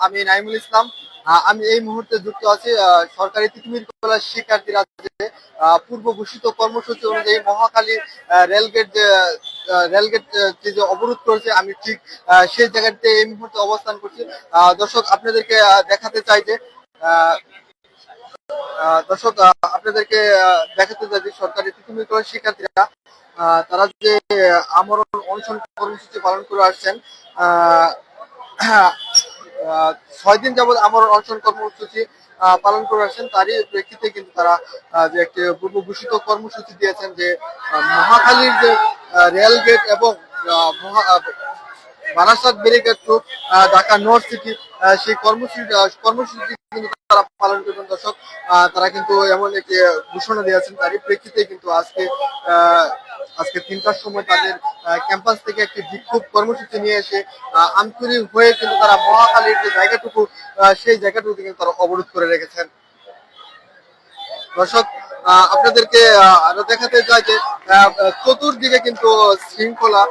আমি নাইমুল ইসলাম। আমি এই মুহূর্তে যুক্ত আছি সরকারি তিতুমির কলেজ শিক্ষার্থীরা পূর্ব ঘোষিত কর্মসূচি অনুযায়ী মহাখালী আহ, রেলগেট যে রেলগেট যে অবরোধ করেছে আমি ঠিক সেই জায়গাতে এই মুহূর্তে অবস্থান করছি। দর্শক আপনাদেরকে দেখাতে চাই যে দর্শক আপনাদেরকে দেখাতে চাই যে সরকারি তিতুমির কলেজ শিক্ষার্থীরা তারা যে আমরণ অনশন কর্মসূচি পালন করে আসছেন ছয় দিন যাবৎ আমার অনশন কর্মসূচি পালন করে আসছেন তারই প্রেক্ষিতে কিন্তু তারা যে একটি পূর্ব ঘোষিত কর্মসূচি দিয়েছেন যে মহাখালীর যে রেল গেট এবং Barasat barricade Dhaka north city সেই কর্মসূচি কর্মসূচি কিন্তু তারা পালন করবেন দর্শক। তারা কিন্তু এমন একটি ঘোষণা দিয়েছেন, তারই প্রেক্ষিতে কিন্তু আজকে আজকে তিনটার সময় তাদের ক্যাম্পাস থেকে একটি বিক্ষোভ কর্মসূচি নিয়ে এসে হয়ে কিন্তু তারা মহাকালীর যে জায়গাটুকু সেই জায়গাটুকু কিন্তু তারা অবরোধ করে রেখেছেন। দর্শক আপনাদেরকে আরও দেখাতে চাই যে চতুর্দিকে কিন্তু শৃঙ্খলা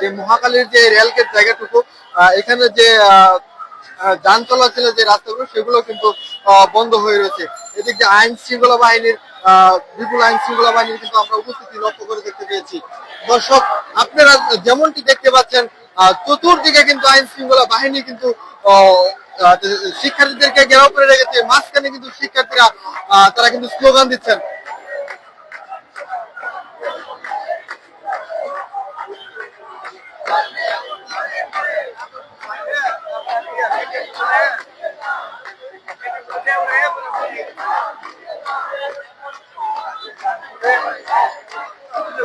যে মহাকালীর যে রেলগেট জায়গাটুকু এখানে যে যান চলাচলের যে রাস্তাগুলো, সেগুলো কিন্তু বন্ধ হয়ে রয়েছে। এদিকে আইন শৃঙ্খলা বাহিনীর বিপুল আইন শৃঙ্খলা বাহিনীর কিন্তু আমরা উপস্থিতি লক্ষ্য করে দেখতে পেয়েছি। দর্শক, আপনারা যেমনটি দেখতে পাচ্ছেন চতুর্দিকে কিন্তু আইন শৃঙ্খলা বাহিনী কিন্তু শিক্ষার্থীদেরকে ঘেরাও করে রেখেছে। মাঝখানে কিন্তু শিক্ষার্থীরা তারা কিন্তু স্লোগান দিচ্ছেন।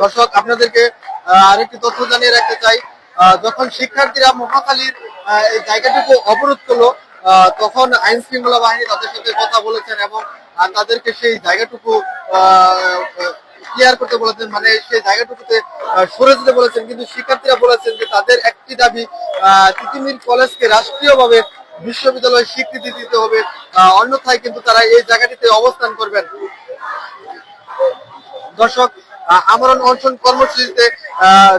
দর্শক, আপনাদেরকে আরেকটি তথ্য জানিয়ে রাখতে চাই। যখন শিক্ষার্থীরা মহাখালীর জায়গাটুকু অবরোধ করল তখন আইন শৃঙ্খলা বাহিনী তাদের সাথে কথা বলেছেন এবং তাদেরকে সেই জায়গাটুকু ক্লিয়ার করতে বলেছেন মানে সেই জায়গাটুকুতে সরে যেতে বলেছেন। কিন্তু শিক্ষার্থীরা বলেছেন যে তাদের একটি দাবি তিতুমির কলেজকে রাষ্ট্রীয়ভাবে বিশ্ববিদ্যালয় স্বীকৃতি দিতে হবে অন্যথায় কিন্তু তারা এই জায়গাটিতে অবস্থান করবেন। দর্শক আমরণ অনশন কর্মসূচিতে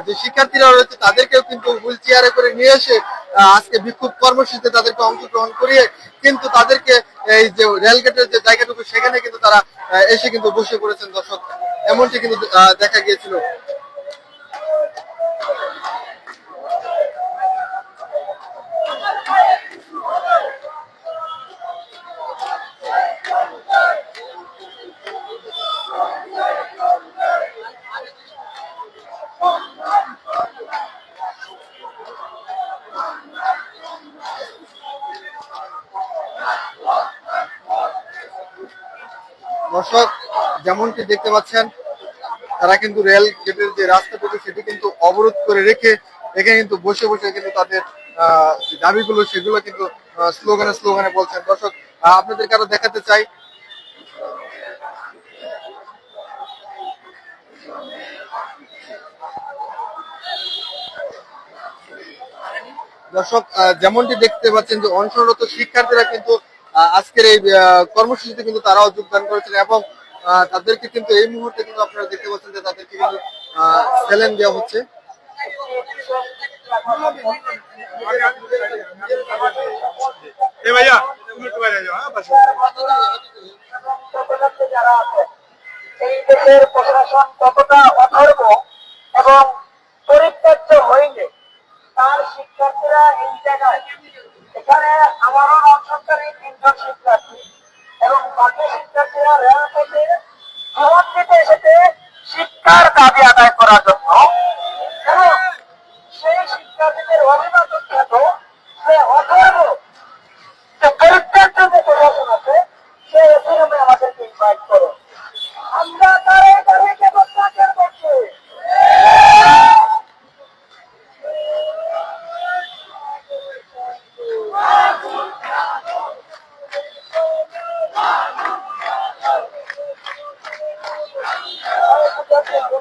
যে শিক্ষার্থীরা রয়েছে তাদেরকেও কিন্তু হুইল চেয়ারে করে নিয়ে এসে আজকে বিক্ষোভ কর্মসূচিতে তাদেরকে অংশগ্রহণ করিয়ে কিন্তু তাদেরকে এই যে রেলগেটের যে জায়গাটুকু সেখানে কিন্তু তারা এসে কিন্তু বসে পড়েছেন দর্শক এমনটি কিন্তু দেখা গিয়েছিল। দর্শক যেমনটি দেখতে পাচ্ছেন তারা কিন্তু রেল গেটের যে রাস্তাটুকু সেটি কিন্তু অবরোধ করে রেখে এখানে কিন্তু বসে বসে কিন্তু তাদের দাবিগুলো সেগুলো কিন্তু স্লোগানে স্লোগানে বলছেন। দর্শক আহ, আপনাদেরকে আরও দেখাতে চাই। দর্শক যেমনটি দেখতে পাচ্ছেন যে অনশনরত শিক্ষার্থীরা কিন্তু আজকের এই কর্মসূচিতে কিন্তু তারাও যোগদান করেছেন এবং তাদেরকে কিন্তু এই মুহূর্তে কিন্তু আপনারা দেখতে পাচ্ছেন যে তাদেরকে কিন্তু স্যালেন দেওয়া হচ্ছে। হ্যাঁ পাশে। যারা আছে এই দেশের প্রশাসন কতটা অধর্ম এবং পরিত্যাজ্য হইলে তার শিক্ষার্থীরা এই জায়গায় এখানে আমারও তিনজন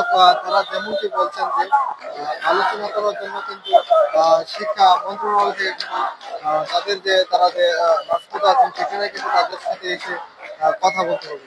দর্শক তারা যেমনটি বলছেন যে আলোচনা করার জন্য কিন্তু শিক্ষা মন্ত্রণালয় থেকে কিন্তু তাদের যে, তারা যে রাষ্ট্রতা আছেন, সেখানে কিন্তু তাদের সাথে এসে কথা বলতে হবে।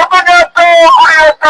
অভিজ্ঞত অভিজ্ঞত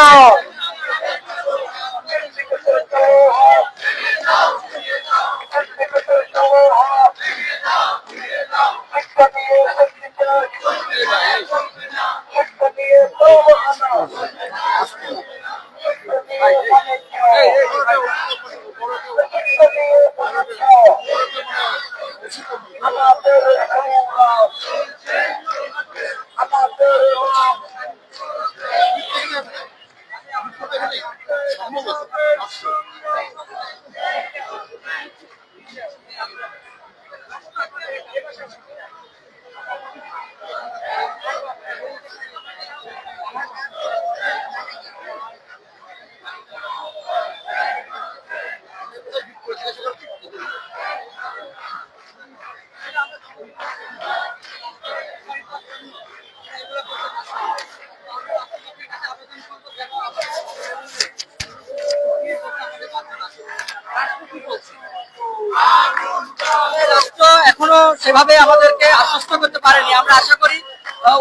রাষ্ট্র এখনও সেভাবে আমাদেরকে আশ্বস্ত করতে পারেনি। আমরা আশা করি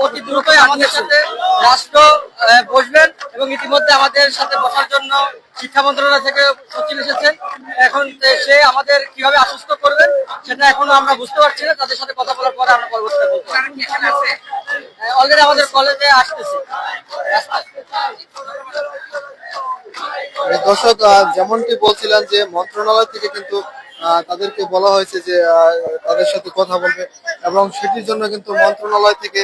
অতি দ্রুতই আমাদের সাথে রাষ্ট্র বসবেন এবং ইতিমধ্যে আমাদের সাথে বসার জন্য শিক্ষা মন্ত্রণালয় থেকে সচিব এসেছেন। এখন সে আমাদের কীভাবে আশ্বস্ত করবেন সেটা এখনও আমরা বুঝতে পারছি না। তাদের সাথে কথা বলার পরে আমরা পরবর্তীতে বলতে অলরেডি আমাদের কলেজে আসতেছে। দর্শক যেমনটি বলছিলেন যে মন্ত্রণালয় থেকে কিন্তু তাদেরকে বলা হয়েছে যে তাদের সাথে কথা বলবে এবং সেটির জন্য কিন্তু মন্ত্রণালয় থেকে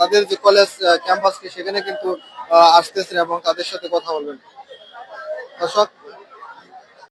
তাদের যে কলেজ ক্যাম্পাসকে সেখানে কিন্তু আসতেছেন এবং তাদের সাথে কথা বলবেন। দর্শক